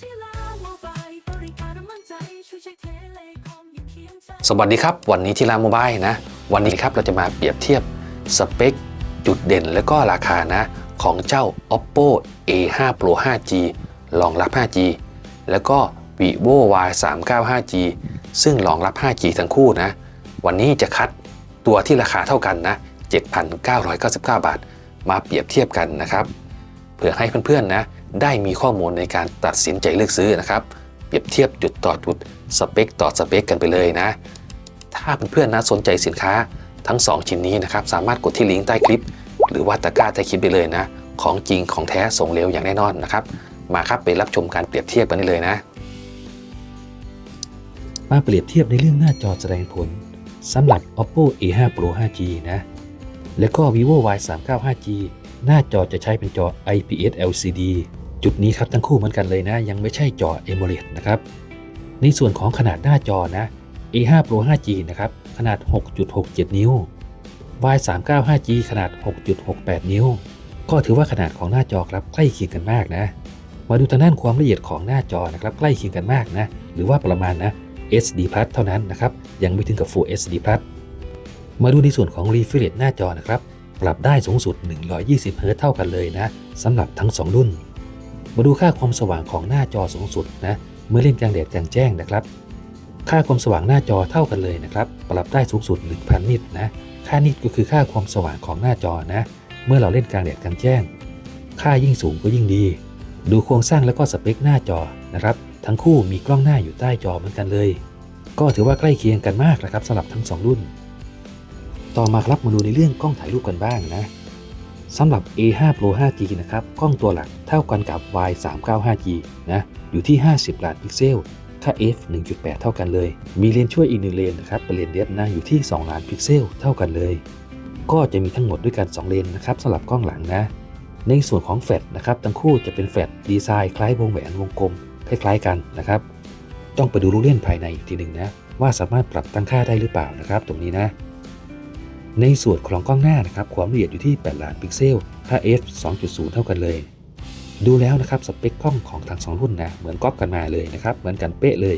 ที่ลาวบายบริการมั่นใจช่วยเช็คเทเลคอมอยู่เคียงใจ สวัสดีครับ วันนี้ที่ร้านโมบายนะ วันนี้ครับเราจะมาเปรียบเทียบสเปค จุดเด่นและก็ราคานะ ของเจ้า oppo a5 pro 5g รองรับ 5g แล้วก็ vivo y 3 9 5g ซึ่งรองรับ 5g ทั้งคู่นะ วันนี้จะคัดตัวที่ราคาเท่ากันนะ 7,999 บาท มาเปรียบเทียบกันนะครับเพื่อให้เพื่อนๆนะ ได้มีข้อมูลในการตัดสินใจเลือกซื้อนะครับเปรียบเทียบจุดต่อจุดสเปคต่อสเปคกันไปเลยนะ ถ้าเพื่อนๆนะสนใจสินค้าทั้ง 2 ชิ้นนี้นะครับสามารถกดที่ลิงก์ใต้คลิป หรือว่าตะกร้าใต้คลิปไปเลยนะ ของจริงของแท้ส่งเร็วอย่างแน่นอนนะครับ มาครับไปรับชมการเปรียบเทียบกันได้เลยนะ มาเปรียบเทียบในเรื่องหน้าจอแสดงผลสำหรับ oppo a5 pro 5g นะแล้วก็ vivo y 3 9 5g หน้าจอจะใช้เป็นจอ IPS LCD จุดนี้ครับทั้งคู่เหมือนกันเลยนะ ยังไม่ใช่จอ AMOLED นะครับ ในส่วนของขนาดหน้าจอนะ a5 pro 5g นะครับขนาด 6.67 นิ้ว y 3 9 5g ขนาด 6.68 นิ้ว ก็ถือว่าขนาดของหน้าจอครับใกล้เคียงกันมากนะ มาดูทางด้านความละเอียดของหน้าจอนะครับใกล้เคียงกันมากนะ หรือว่าประมาณนะ SD Plus เท่านั้นนะครับ ยังไม่ถึงกับ Full SD Plus มาดูในส่วนของ refresh หน้าจอนะครับ ปรับได้สูงสุด 120 Hz เท่ากันเลยนะสำหรับทั้ง 2 รุ่น มาดูค่าความสว่างของหน้าจอสูงสุดนะเมื่อเล่นกลางแดดกลางแจ้งนะครับ ค่าความสว่างหน้าจอเท่ากันเลยนะครับ ปรับได้สูงสุด 1,000 นิตนะค่านิตก็คือค่าความสว่างของหน้าจอนะเมื่อเราเล่นกลางแดดกลางแจ้ง ค่ายิ่งสูงก็ยิ่งดี ดูโครงสร้างแล้วก็สเปคหน้าจอนะครับ ทั้งคู่มีกล้องหน้าอยู่ใต้จอเหมือนกันเลย ก็ถือว่าใกล้เคียงกันมากนะครับสำหรับทั้ง 2 รุ่น ต่อมาครับมาดูในเรื่องกล้องถ่ายรูปกันบ้างนะ สำหรับ A5 Pro 5G นะครับ กล้องตัวหลักเท่ากันกับ Y 3 9 5G นะ อยู่ที่ 50 ล้านพิกเซล ค่า f 1.8 เท่ากันเลย มีเลนช่วยอีกหนึ่งเลนนะครับ เป็นเลนเดฟนะ อยู่ที่ 2 ล้านพิกเซล เท่ากันเลย ก็จะมีทั้งหมดด้วยกัน 2 เลนนะครับสำหรับกล้องหลังนะ ในส่วนของแฟลชนะครับ ทั้งคู่จะเป็นแฟลชดีไซน์คล้ายวงแหวนวงกลม คล้ายๆกันนะครับ ต้องไปดูลูกเล่นภายในอีกทีหนึ่งนะ ว่าสามารถปรับตั้งค่าได้หรือเปล่านะครับ ตรงนี้นะ ในส่วนของกล้องหน้านะครับความละเอียดอยู่ที่ 8 ล้านพิกเซล ค่า f 2.0 เท่ากันเลย ดูแล้วนะครับสเปคกล้องของทั้งสองรุ่นนะเหมือนก๊อปกันมาเลยนะครับเหมือนกันเป๊ะเลย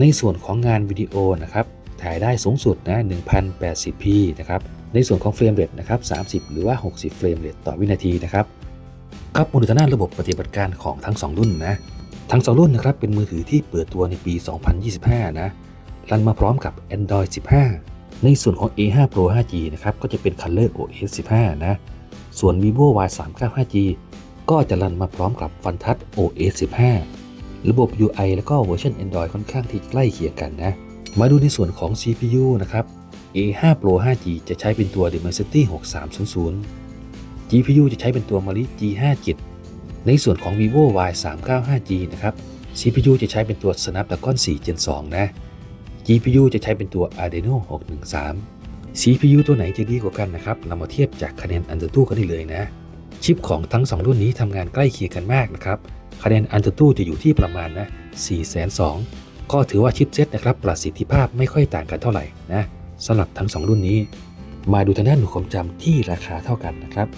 ในส่วนของงานวิดีโอนะครับถ่ายได้สูงสุดนะ 1080p นะครับในส่วนของเฟรมเรทนะครับ30 หรือว่า 60 เฟรมเรทต่อวินาทีนะครับครับมูลค่าระบบปฏิบัติการของทั้ง 2 รุ่นนะทั้ง 2 รุ่นนะครับเป็นมือถือที่เปิดตัวในปี 2025 นะรันมาพร้อมกับ Android 15 ในส่วนของ A5 Pro 5G นะครับก็จะเป็น Color OS 15 นะ ส่วน vivo Y 3 9 5G ก็จะรันมาพร้อมกับ Funtouch OS 15 ระบบ UI แล้วก็เวอร์ชัน Android ค่อนข้างที่ใกล้เคียงกันนะ มาดูในส่วนของ CPU นะครับ A5 Pro 5G จะใช้เป็นตัว Dimensity 6300 GPU จะใช้เป็นตัว Mali G57 ในส่วนของ vivo Y 3 9 5G นะครับ CPU จะใช้เป็นตัว Snapdragon 4 Gen 2 นะ GPU จะใช้เป็นตัว Adreno 613 CPU ตัวไหนจะดีกว่ากันนะครับ เรามาเทียบจากคะแนนอันเดอร์ตู้กันได้เลยนะ ชิปของทั้ง 2 รุ่นนี้ทำงานใกล้เคียงกันมากนะครับคะแนนอันเดอร์ตู้จะอยู่ที่ประมาณนะ402ก็ถือว่าชิปเซ็ตนะครับ ประสิทธิภาพไม่ค่อยต่างกันเท่าไหร่นะสำหรับทั้ง 2 รุ่นนี้ มาดูทางด้านหน่วยความจำที่ราคาเท่ากันนะครับ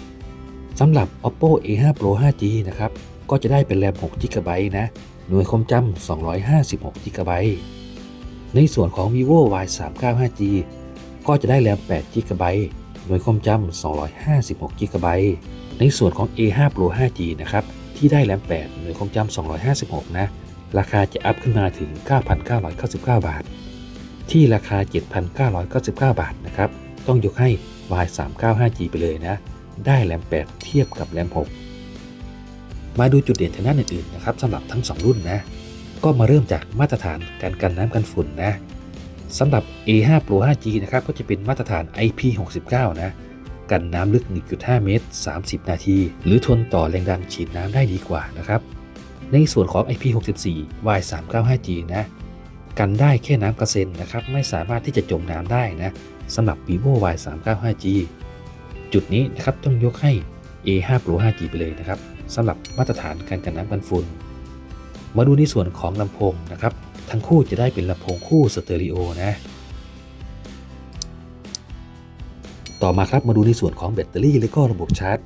สำหรับ oppo a5 pro 5g นะครับก็จะได้เป็นแรม6 GB นะหน่วยความจำ256 GB ในส่วนของ vivo y 3 9 5g ก็จะได้แรม8 GB หน่วยความจำ256 GB ในส่วนของ A5 Pro 5G นะครับ ที่ได้แรม8 หน่วยความจำ256 นะ ราคาจะอัพขึ้นมาถึง 9,999 บาท ที่ราคา 7,999 บาทนะครับ ต้องยกให้ Y 3 9 5G ไปเลยนะ ได้แรม8 เทียบกับแรม6 มาดูจุดเด่นทางด้านอื่นๆนะครับสำหรับทั้ง 2 รุ่นนะ ก็มาเริ่มจากมาตรฐานการกันน้ำกันฝุ่นนะสำหรับ A5 Pro 5G นะครับก็จะเป็นมาตรฐาน IP69 นะกันน้ำลึก 1.5 เมตร 30 นาที หรือทนต่อแรงดันฉีดน้ำได้ดีกว่านะครับ ในส่วนของ IP64 Y395G นะ กันได้แค่น้ำกระเซ็นนะครับ ไม่สามารถที่จะจมน้ำได้นะสำหรับ vivo Y395G จุดนี้นะครับต้องยกให้ A5 Pro 5G ไปเลยนะครับสำหรับมาตรฐานการกันน้ำกันฝุ่น มาดูในส่วนของลำโพงนะครับ ทั้งคู่จะได้เป็นลำโพงคู่สเตอริโอนะ ต่อมาครับมาดูในส่วนของแบตเตอรี่และก็ระบบชาร์จ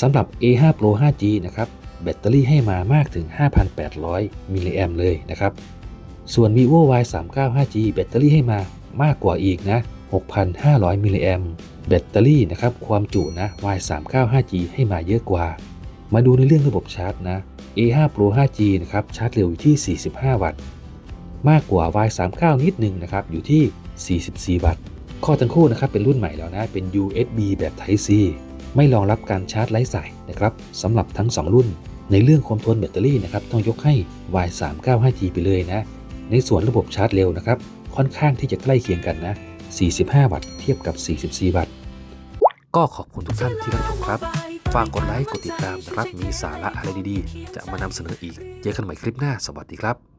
สำหรับ A5 Pro 5G นะครับแบตเตอรี่ให้มามากถึง 5,800 มิลลิแอมเลยนะครับ ส่วน vivo y 3 9 5g แบตเตอรี่ให้มามากกว่าอีกนะ 6,500 มิลลิแอมแบตเตอรี่นะครับความจุนะ y 3 9 5g ให้มาเยอะกว่า มาดูในเรื่องระบบชาร์จนะ A5 Pro 5G นะครับชาร์จเร็วอยู่ที่ 45 วัตต์ มากกว่า Y 3 9 นิดนึงนะครับอยู่ที่ 44 วัตต์ ข้อทั้งคู่นะครับเป็นรุ่นใหม่แล้วนะ เป็น USB แบบ Type C ไม่รองรับการชาร์จไร้สายนะครับสำหรับทั้ง 2 รุ่น ในเรื่องความทนแบตเตอรี่นะครับต้องยกให้ Y 3 9 5G ไปเลยนะ ในส่วนระบบชาร์จเร็วนะครับค่อนข้างที่จะใกล้เคียงกันนะ 45 วัตต์เทียบกับ 44 วัตต์ ก็ขอบคุณทุกท่านที่รับชมครับ ฝากกดไลค์ กดติดตามนะครับ มีสาระอะไรดีๆ จะมานำเสนออีก เจอกันใหม่คลิปหน้า สวัสดีครับ